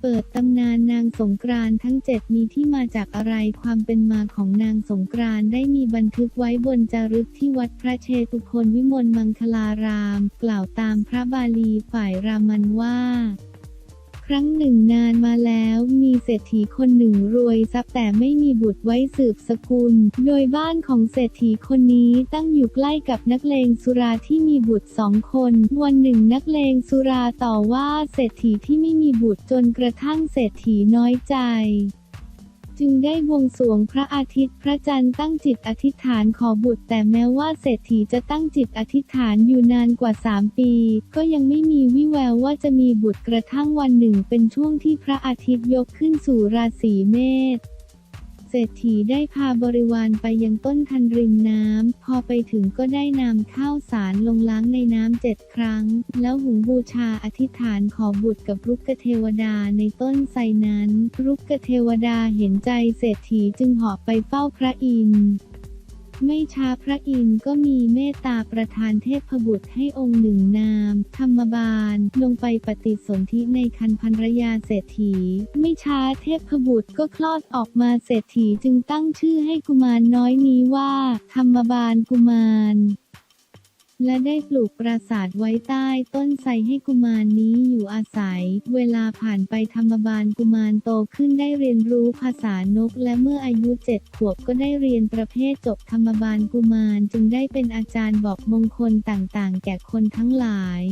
เปิดตำนานนางสงกรานทั้ง 7 มีที่มาจากอะไรความเป็นมาของนางสงกรานได้มีบันทึกไว้บนจารึกที่วัดพระเชตุพนวิมลมังคลาราม กล่าวตามพระบาลีฝ่ายรามันว่า ครั้งหนึ่งนานมาแล้วมีเศรษฐีคนหนึ่งรวยทรัพย์แต่ไม่มีบุตรไว้สืบสกุล โดยบ้านของเศรษฐีคนนี้ตั้งอยู่ใกล้กับนักเลงสุราที่มีบุตรสองคน วันหนึ่งนักเลงสุราต่อว่าเศรษฐีที่ไม่มีบุตรจนกระทั่งเศรษฐีน้อยใจ จึงได้บวงสรวงพระอาทิตย์พระจันทร์ตั้งจิตอธิษฐานขอบุตร แต่แม้ว่าเศรษฐีจะตั้งจิตอธิษฐานอยู่นานกว่าสามปี ก็ยังไม่มีวิแววว่าจะมีบุตรกระทั่งวันหนึ่งเป็นช่วงที่พระอาทิตย์ยกขึ้นสู่ราศีเมษ เศรษฐีได้พาบริวารไปยังต้นทันริมน้ำ พอไปถึงก็ได้นำข้าวสารลงล้างในน้ำเจ็ดครั้ง แล้วหุงบูชาอธิษฐานขอบุตรกับรุกเทวดาในต้นไทรนั้น รุกเทวดาเห็นใจเศรษฐีจึงเหาะไปเฝ้าพระอินทร์ ไม่ช้าพระอินทร์ก็มีเมตตาประทานเทพบุตรให้องค์หนึ่งนาม ธรรมบาล ลงไปปฏิสนธิในคันภรรยาเศรษฐี ไม่ช้าเทพบุตรก็คลอดออกมาเศรษฐีจึงตั้งชื่อให้กุมารน้อยนี้ว่า ธรรมบาลกุมาร และได้ปลูกปราสาทไว้ใต้ต้นไทรให้กุมารนี้อยู่อาศัย เวลาผ่านไปธรรมบาลกุมารโตขึ้นได้เรียนรู้ภาษานก และเมื่ออายุเจ็ดขวบก็ได้เรียนประเภทจบธรรมบาลกุมารจึงได้เป็นอาจารย์บอกมงคลต่างๆ แก่คนทั้งหลาย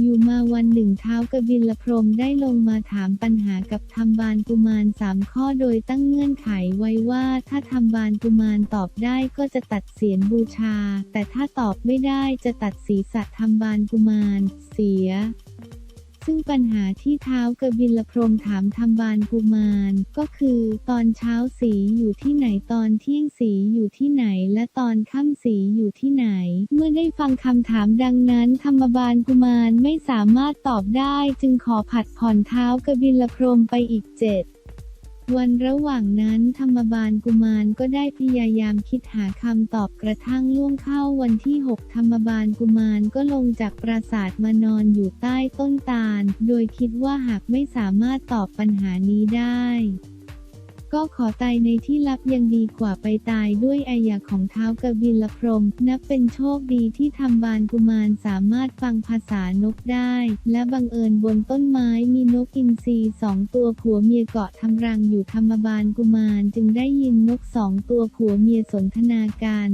อยู่มาวันหนึ่งเท้ากบิลพรมได้ลงมาถามปัญหากับธรรมบาลกุมารสามข้อโดยตั้งเงื่อนไขไว้ว่าถ้าธรรมบาลกุมารตอบได้ก็จะตัดเสียนบูชา แต่ถ้าตอบไม่ได้จะตัดศีรษะธรรมบาลกุมาร เสีย ซึ่งปัญหาที่เท้าวกบิลพรมถามธรรมบาลกุมาร ก็คือ ตอนเช้าสีอยู่ที่ไหนตอนเที่ยงสีอยู่ที่ไหน และตอนค่ำสีอยู่ที่ไหน เมื่อได้ฟังคำถามดังนั้นธรรมบาลกุมารไม่สามารถตอบได้ จึงขอผัดผ่อนเท้าวกบิลพรมไปอีกเจ็ด วันระหว่างนั้นธรรมบาลกุมารก็ได้พยายามคิดหาคำตอบกระทั่งล่วงเข้าวันที่ 6 ธรรมบาลกุมารก็ลงจากปราสาทมานอนอยู่ใต้ต้นตาล โดยคิดว่าหากไม่สามารถตอบปัญหานี้ได้ ก็ขอตายในที่ลับยังดีกว่าไปตายด้วยอายาของเท้ากบิลพรม นับเป็นโชคดีที่ทำบาลกุมารสามารถฟังภาษานกได้ และบังเอิญบนต้นไม้มีนกอินทรีสองตัวผัวเมียเกาะทำรังอยู่ธรรมบาลกุมารจึงได้ยินนกสองตัวผัวเมียสนทนากัน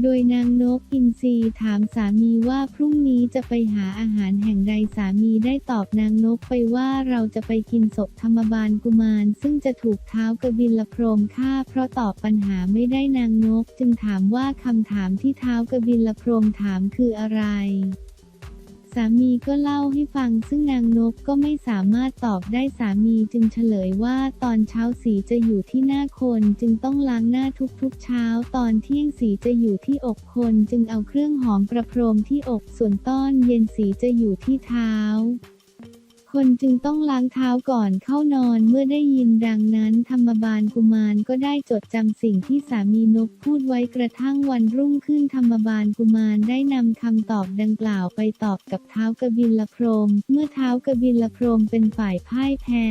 โดยนางนกอินทรีถามสามีว่าพรุ่งนี้จะไปหาอาหารแห่งใดสามีได้ตอบนางนกไปว่าเราจะไปกินศพธรรมบาลกุมาร ซึ่งจะถูกเท้ากบิลพรมฆ่า เพราะตอบปัญหาไม่ได้นางนก จึงถามว่าคำถามที่เท้ากบิลพรมถามคืออะไร สามีก็เล่าให้ฟังซึ่งนางนกก็ไม่สามารถตอบได้สามีจึงเฉลยว่าตอนเช้าสีจะอยู่ที่หน้าคนจึงต้องล้างหน้าทุกๆเช้า ตอนเที่ยงสีจะอยู่ที่อกคนจึงเอาเครื่องหอมประโพรมที่อกส่วนต้อนเย็นสีจะอยู่ที่เท้า คนจึงต้องล้างเท้าก่อนเข้านอนเมื่อได้ยินดังนั้นธรรมบาลกุมารก็ได้จดจำสิ่งที่สามีนกพูดไว้กระทั่งวันรุ่งขึ้นธรรมบาลกุมารได้นำคำตอบดังกล่าวไปตอบกับเท้ากบิลพรม เมื่อเท้ากบิลพรมเป็นฝ่ายพ่ายแพ้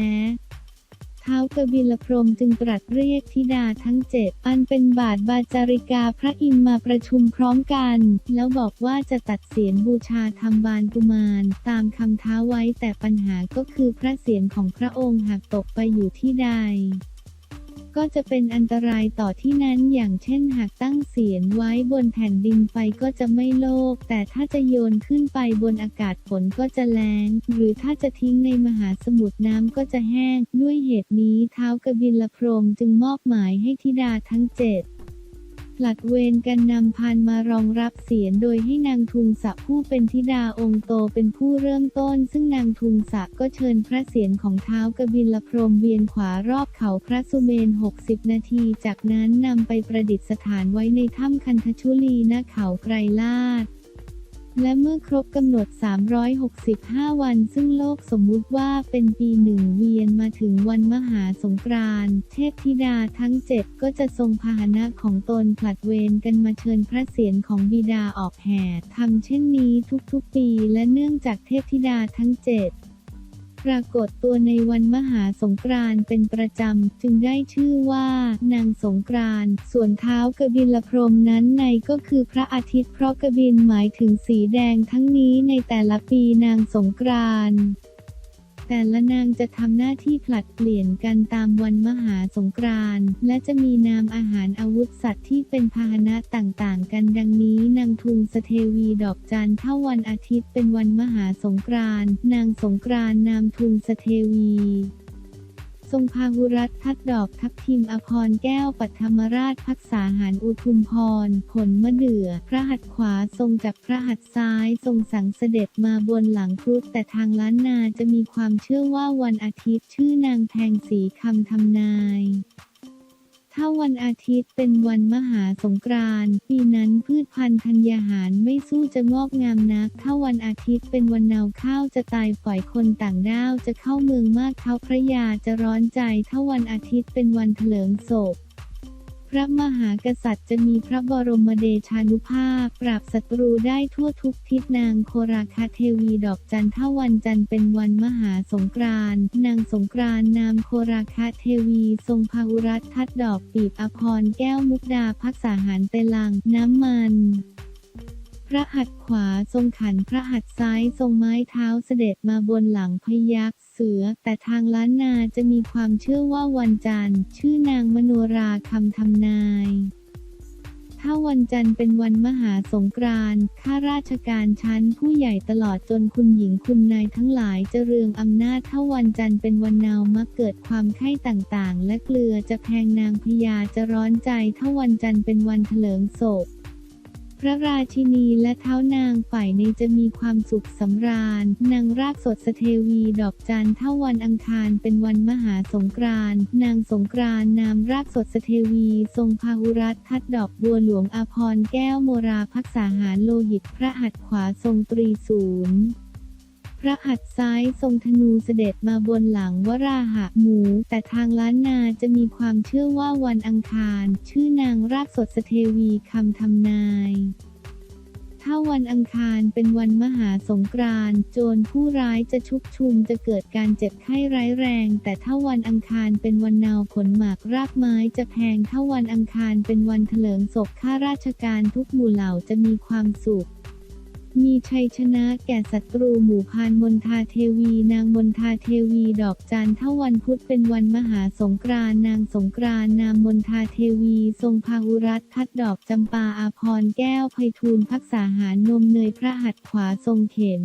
ท้าวกบิลพรมจึงตรัสเรียกธิดาทั้งเจ็ดอันเป็นบาทบาจาริกาพระอินมาประชุมพร้อมกัน แล้วบอกว่าจะตัดเสียนบูชาทำบานกุมารตามคำท้าไว้แต่ปัญหาก็คือพระเสียรของพระองค์หากตกไปอยู่ที่ใด ก็จะเป็นอันตรายต่อที่นั้นอย่างเช่นหากตั้งเสียนไว้บนแผ่นดินไฟก็จะไม่โลก แต่ถ้าจะโยนขึ้นไปบนอากาศฝนก็จะแรงหรือถ้าจะทิ้งในมหาสมุทรน้ำก็จะแห้ง ด้วยเหตุนี้เท้ากบิลพรมจึงมอบหมายให้ธิดาทั้งเจ็ด ผลัดเวรกันนำพานมารองรับเสียรโดยให้นางทุงสะผู้เป็นธิดาองค์โตเป็นผู้เริ่มต้น ซึ่งนางทุงสะก็เชิญพระเสียรของเท้ากบิลพรมเวียนขวารอบเขาพระสุเมน 60 นาที จากนั้นนำไปประดิษฐานไว้ในถ้ำคันธชุลีณเขาไกรลาด และเมื่อครบกำหนด 365 วัน ซึ่งโลกสมมุติว่าเป็นปีหนึ่งเวียนมาถึงวันมหาสงกรานต์เทพธิดาทั้งเจ็ดก็จะทรงพาหนะของตนผลัดเวรกันมาเชิญพระเศียรของบิดาออกแห่ทำเช่นนี้ทุกๆปี และเนื่องจากเทพธิดาทั้งเจ็ด ปรากฏตัวในวันมหาสงกรานต์เป็นประจำ จึงได้ชื่อว่านางสงกรานต์ส่วนเท้ากบิลพรมนั้นในก็คือพระอาทิตย์เพราะกบินหมายถึงสีแดงทั้งนี้ในแต่ละปีนางสงกรานต์ แต่ละนางจะทำหน้าที่ผลัดเปลี่ยนกันตามวันมหาสงกรานต์และจะมีนามอาหารอาวุธสัตว์ที่เป็นพาหนะต่างๆ กันดังนี้ นางทุงสเทวีดอกจันเท่าวันอาทิตย์เป็นวันมหาสงกรานต์นางสงกรานต์นามทุงสเทวี ทรงพาหุรัตทัดดอกทับทิมอภรแก้วปัทมราชพักษาหารอุทุมพร ผลมะเดื่อ พระหัตถ์ขวาทรงจากพระหัตถ์ซ้าย ทรงสังเสด็จมาบนหลังครุฑแต่ทางล้านนาจะมีความเชื่อว่าวันอาทิตย์ชื่อนางแพงสีคำทำนาย ถ้าวันอาทิตย์เป็นวันมหาสงกรานต์ปีนั้นพืชพันธุ์ธัญญาหารไม่สู้จะงอกงามนัก ถ้าวันอาทิตย์เป็นวันนาวข้าวจะตายฝ่อยคนต่างด้าวจะเข้าเมืองมากเท้าพระยาจะร้อนใจ ถ้าวันอาทิตย์เป็นวันเถลิงศพ พระมหากษัตริย์จะมีพระบรมเดชานุภาพ ปราบศัตรูได้ทั่วทุกทิศนางโคราคาเทวีดอกจันทาวันจันทร์เป็นวันมหาสงกรานนางสงกรานนามโคราคาเทวี ทรงพาหุรัตทัดดอกปีบอภรแก้วมุกดาพักษาหารเตลัง น้ำมันพระหัตถ์ขวาทรงขันพระหัตถ์ซ้ายทรงไม้เท้าเสด็จมาบนหลังพยัก สือ แต่ทางล้านนาจะมีความเชื่อว่าวันจันทร์ ชื่อนางมโนราคำทำนาย ถ้าวันจันทร์เป็นวันมหาสงกรานต์ข้าราชการชั้นผู้ใหญ่ตลอดจนคุณหญิงคุณนายทั้งหลายจะเรืองอำนาจถ้าวันจันทร์เป็นวันนาวมักเกิดความไข้ต่างๆ และเกลือจะแพงนางพญาจะร้อนใจถ้าวันจันทร์เป็นวันเถลิงศพ พระราชินีและเท้านางฝ่ายในจะมีความสุขสำราญ นางรากสดสเทวีดอกจันเท่าวันอังคารเป็นวันมหาสงกรานนางสงกรานนามรากสดสเทวี ทรงพาหุรัตทัดดอกบัวหลวงอภรแก้วโมราพักษาหารโลหิตพระหัตถ์ขวาทรงตรีศูนย์ พระหัตถ์ซ้ายทรงธนูเสด็จมาบนหลังวราหะหมู แต่ทางล้านนาจะมีความเชื่อว่าวันอังคาร ชื่อนางรากสดสเทวีคำทำนาย ถ้าวันอังคารเป็นวันมหาสงกรานต์โจรผู้ร้ายจะชุกชุมจะเกิดการเจ็บไข้ร้ายแรง แต่ถ้าวันอังคารเป็นวันนาวผลหมากรากไม้จะแพงถ้าวันอังคารเป็นวันเถลิงศพข้าราชการทุกหมู่เหล่าจะมีความสุข มีชัยชนะแก่ศัตรูหมู่พานมนทาเทวี นางมนทาเทวีดอกจันทร์ถ้าวันพุธเป็นวันมหาสงกรานนางสงกรานนามมนทาเทวี ทรงพาหุรัตทัดดอกจำปาอาพรแก้วไพฑูรย์พักษาหารนมเนยพระหัตถ์ขวาทรงเข็ม